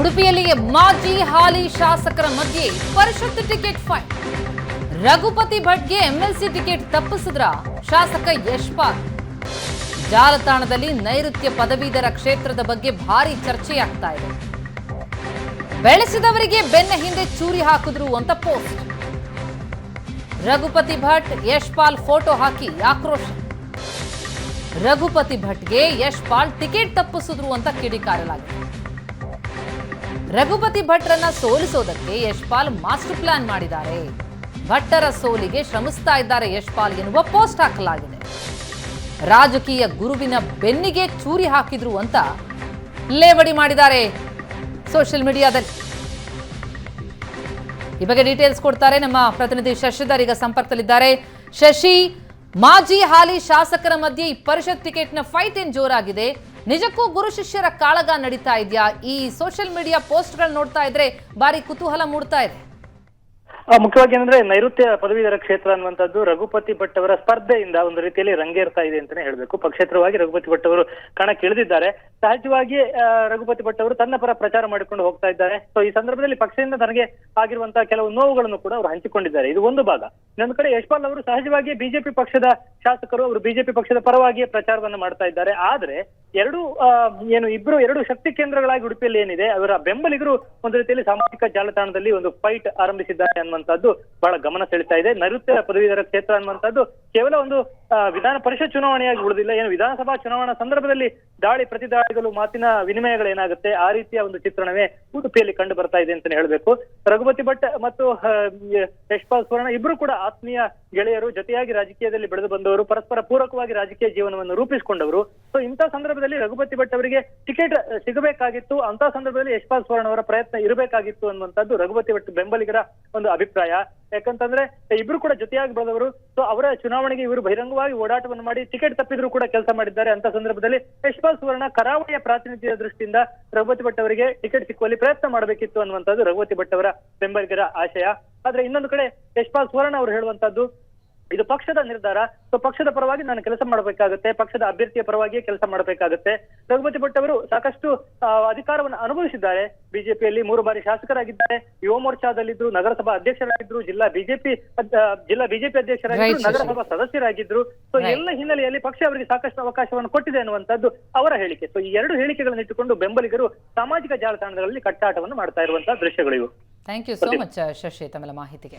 ಉಡುಪಿಯಲ್ಲಿ ಮಾಜಿ ಹಾಲಿ ಶಾಸಕರ ಮಧ್ಯೆ ಪರಿಷತ್ ಟಿಕೆಟ್ ಫೈಟ್ ರಘುಪತಿ ಭಟ್ಗೆ ಎಂಎಲ್ಸಿ ಟಿಕೆಟ್ ತಪ್ಪಿಸಿದ್ರ ಶಾಸಕ ಯಶ್ಪಾಲ್. ಜಾಲತಾಣದಲ್ಲಿ ನೈಋತ್ಯ ಪದವೀಧರ ಕ್ಷೇತ್ರದ ಬಗ್ಗೆ ಭಾರಿ ಚರ್ಚೆಯಾಗ್ತಾ ಇದೆ. ಬೆಳೆಸಿದವರಿಗೆ ಬೆನ್ನ ಹಿಂದೆ ಚೂರಿ ಹಾಕಿದ್ರು ಅಂತ ಪೋಸ್ಟ್. ರಘುಪತಿ ಭಟ್, ಯಶ್ಪಾಲ್ ಫೋಟೋ ಹಾಕಿ ಆಕ್ರೋಶ. ರಘುಪತಿ ಭಟ್ಗೆ ಯಶ್ಪಾಲ್ ಟಿಕೆಟ್ ತಪ್ಪಿಸಿದ್ರು ಅಂತ ಕಿಡಿಕಾರಲಾಗಿದೆ. ರಘುಪತಿ ಭಟ್ರನ್ನ ಸೋಲಿಸೋದಕ್ಕೆ ಯಶ್ಪಾಲ್ ಮಾಸ್ಟರ್ ಪ್ಲಾನ್ ಮಾಡಿದ್ದಾರೆ. ಭಟ್ಟರ ಸೋಲಿಗೆ ಶ್ರಮಿಸ್ತಾ ಇದ್ದಾರೆ ಯಶ್ಪಾಲ್ ಎನ್ನುವ ಪೋಸ್ಟ್ ಹಾಕಲಾಗಿದೆ. ರಾಜಕೀಯ ಗುರುವಿನ ಬೆನ್ನಿಗೆ ಚೂರಿ ಹಾಕಿದ್ರು ಅಂತ ಲೇವಡಿ ಮಾಡಿದ್ದಾರೆ ಸೋಷಿಯಲ್ ಮೀಡಿಯಾದಲ್ಲಿ. ಈ ಬಗ್ಗೆ ಡೀಟೇಲ್ಸ್ ಕೊಡ್ತಾರೆ ನಮ್ಮ ಪ್ರತಿನಿಧಿ ಶಶಿಧರ್ ಈಗ ಸಂಪರ್ಕದಲ್ಲಿದ್ದಾರೆ. ಶಶಿ, ಮಾಜಿ ಹಾಲಿ ಶಾಸಕರ ಮಧ್ಯೆ ಈ ಪರಿಷತ್ ಟಿಕೆಟ್ನ ಫೈಟ್ ಏನ್ ಜೋರಾಗಿದೆ? ನಿಜಕ್ಕೂ ಗುರು ಶಿಷ್ಯರ ಕಾಳಗ ನಡೀತಾ ಇದೆಯಾ? ಈ ಸೋಷಿಯಲ್ ಮೀಡಿಯಾ ಪೋಸ್ಟ್ ಪೋಸ್ಟ್ಗಳು ನೋಡ್ತಾ ಇದ್ರೆ ಬಾರಿ ಕುತೂಹಲ ಮೂಡ್ತಾ ಇದೆ. ಮುಖ್ಯವಾಗಿ ಏನಂದ್ರೆ ನೈಋತ್ಯ ಪದವೀಧರ ಕ್ಷೇತ್ರ ಅನ್ನುವಂಥದ್ದು ರಘುಪತಿ ಭಟ್ ಅವರ ಸ್ಪರ್ಧೆಯಿಂದ ಒಂದು ರೀತಿಯಲ್ಲಿ ರಂಗೇರ್ತಾ ಇದೆ ಅಂತಾನೆ ಹೇಳ್ಬೇಕು. ಪಕ್ಷೇತರವಾಗಿ ರಘುಪತಿ ಭಟ್ ಅವರು ಕಣಕ್ಕಿಳಿದಿದ್ದಾರೆ. ಸಹಜವಾಗಿ ರಘುಪತಿ ಭಟ್ ಅವರು ತನ್ನ ಪರ ಪ್ರಚಾರ ಮಾಡಿಕೊಂಡು ಹೋಗ್ತಾ ಇದ್ದಾರೆ. ಸೊ ಈ ಸಂದರ್ಭದಲ್ಲಿ ಪಕ್ಷದಿಂದ ತನಗೆ ಆಗಿರುವಂತಹ ಕೆಲವು ನೋವುಗಳನ್ನು ಕೂಡ ಅವರು ಹಂಚಿಕೊಂಡಿದ್ದಾರೆ. ಇದು ಒಂದು ಭಾಗ. ಇನ್ನೊಂದು ಕಡೆ ಯಶ್ಪಾಲ್ ಅವರು ಸಹಜವಾಗಿ ಬಿಜೆಪಿ ಪಕ್ಷದ ಶಾಸಕರು, ಅವರು ಬಿಜೆಪಿ ಪಕ್ಷದ ಪರವಾಗಿಯೇ ಪ್ರಚಾರವನ್ನು ಮಾಡ್ತಾ ಇದ್ದಾರೆ. ಆದ್ರೆ ಎರಡು ಏನು ಇಬ್ರು, ಎರಡು ಶಕ್ತಿ ಕೇಂದ್ರಗಳಾಗಿ ಉಡುಪಿಯಲ್ಲಿ ಏನಿದೆ, ಅವರ ಬೆಂಬಲಿಗರು ಒಂದು ರೀತಿಯಲ್ಲಿ ಸಾಮಾಜಿಕ ಜಾಲತಾಣದಲ್ಲಿ ಒಂದು ಫೈಟ್ ಆರಂಭಿಸಿದ್ದಾರೆ ಅನ್ನುವಂಥದ್ದು ಬಹಳ ಗಮನ ಸೆಳೀತಾ ಇದೆ. ನೈಋತ್ಯ ಪದವೀಧರ ಕ್ಷೇತ್ರ ಅನ್ನುವಂಥದ್ದು ಕೇವಲ ಒಂದು ವಿಧಾನ ಪರಿಷತ್ ಚುನಾವಣೆಯಾಗಿ ಉಳಿದಿಲ್ಲ. ಏನು ವಿಧಾನಸಭಾ ಚುನಾವಣಾ ಸಂದರ್ಭದಲ್ಲಿ ದಾಳಿ ಪ್ರತಿದಾಳಿಗಳು ಮಾತಿನ ವಿನಿಮಯಗಳೇನಾಗುತ್ತೆ? ಆ ರೀತಿಯ ಒಂದು ಚಿತ್ರಣವೇ ಉಡುಪಿಯಲ್ಲಿ ಕಂಡು ಬರ್ತಾ ಇದೆ ಅಂತಾನೆ ಹೇಳ್ಬೇಕು. ರಘುಪತಿ ಭಟ್ ಮತ್ತು ಯಶ್ಪಾಲ್ ಸುವರ್ಣ ಇಬ್ರು ಕೂಡ ಆತ್ಮೀಯ ಗೆಳೆಯರು. ಜೊತೆಯಾಗಿ ರಾಜಕೀಯದಲ್ಲಿ ಬೆಳೆದು ಬಂದವರು, ಪರಸ್ಪರ ಪೂರಕವಾಗಿ ರಾಜಕೀಯ ಜೀವನವನ್ನು ರೂಪಿಸಿಕೊಂಡವರು. ಸೊ ಇಂಥ ಸಂದರ್ಭದಲ್ಲಿ ರಘುಪತಿ ಭಟ್ ಅವರಿಗೆ ಟಿಕೆಟ್ ಸಿಗಬೇಕಾಗಿತ್ತು. ಅಂತ ಸಂದರ್ಭದಲ್ಲಿ ಯಶ್ಪಾಲ್ ಸುವರ್ಣ ಅವರ ಪ್ರಯತ್ನ ಇರಬೇಕಾಗಿತ್ತು ಅನ್ನುವಂಥದ್ದು ರಘುಪತಿ ಭಟ್ ಬೆಂಬಲಿಗರ ಒಂದು ಅಭಿಪ್ರಾಯ. ಯಾಕಂತಂದ್ರೆ ಇಬ್ರು ಕೂಡ ಜೊತೆಯಾಗಿ ಬೆಳೆದವರು ಸೊ ಅವರ ಚುನಾವಣೆಗೆ ಇವರು ಬಹಿರಂಗವಾಗಿ ಓಡಾಟವನ್ನು ಮಾಡಿ ಟಿಕೆಟ್ ತಪ್ಪಿದ್ರು ಕೂಡ ಕೆಲಸ ಮಾಡಿದ್ದಾರೆ ಅಂತ ಸಂದರ್ಭದಲ್ಲಿ ಯಶ್ಪಾಲ್ ಸುವರ್ಣ ಕರಾವಳಿಯ ಪ್ರಾತಿನಿಧ್ಯದ ದೃಷ್ಟಿಯಿಂದ ರಘುಪತಿ ಭಟ್ ಅವರಿಗೆ ಟಿಕೆಟ್ ಸಿಕ್ಕುವಲ್ಲಿ ಪ್ರಯತ್ನ ಮಾಡಬೇಕಿತ್ತು ಅನ್ನುವಂಥದ್ದು ರಘುಪತಿ ಭಟ್ ಅವರ ಬೆಂಬಲಿಗರ ಆಶಯ. ಆದ್ರೆ ಇನ್ನೊಂದು ಕಡೆ ಯಶ್ಪಾಲ್ ಸುವರ್ಣ ಅವರು ಹೇಳುವಂತದ್ದು ಇದು ಪಕ್ಷದ ನಿರ್ಧಾರ. ಸೊ ಪಕ್ಷದ ಪರವಾಗಿ ನಾನು ಕೆಲಸ ಮಾಡಬೇಕಾಗುತ್ತೆ. ಪಕ್ಷದ ಅಭ್ಯರ್ಥಿಯ ಪರವಾಗಿಯೇ ಕೆಲಸ ಮಾಡಬೇಕಾಗುತ್ತೆ. ರಘುಪತಿ ಭಟ್ ಅವರು ಸಾಕಷ್ಟು ಅಧಿಕಾರವನ್ನು ಅನುಭವಿಸಿದ್ದಾರೆ. ಬಿಜೆಪಿಯಲ್ಲಿ ಮೂರು ಬಾರಿ ಶಾಸಕರಾಗಿದ್ದಾರೆ. ಯುವ ಮೋರ್ಚಾದಲ್ಲಿದ್ರು ನಗರಸಭಾ ಅಧ್ಯಕ್ಷರಾಗಿದ್ದರು ಜಿಲ್ಲಾ ಬಿಜೆಪಿ ಜಿಲ್ಲಾ ಬಿಜೆಪಿ ಅಧ್ಯಕ್ಷರಾಗಿದ್ದರು. ನಗರಸಭಾ ಸದಸ್ಯರಾಗಿದ್ರು ಸೊ ಎಲ್ಲ ಹಿನ್ನೆಲೆಯಲ್ಲಿ ಪಕ್ಷ ಅವರಿಗೆ ಸಾಕಷ್ಟು ಅವಕಾಶವನ್ನು ಕೊಟ್ಟಿದೆ ಅನ್ನುವಂಥದ್ದು ಅವರ ಹೇಳಿಕೆ. ಸೊ ಈ ಎರಡು ಹೇಳಿಕೆಗಳನ್ನು ಇಟ್ಟುಕೊಂಡು ಬೆಂಬಲಿಗರು ಸಾಮಾಜಿಕ ಜಾಲತಾಣಗಳಲ್ಲಿ ಕಟ್ಟಾಟವನ್ನು ಮಾಡ್ತಾ ಇರುವಂತಹ ದೃಶ್ಯಗಳು ಇವು thank you so much Shashi ತಮ್ಮ ಮಾಹಿತಿಗೆ.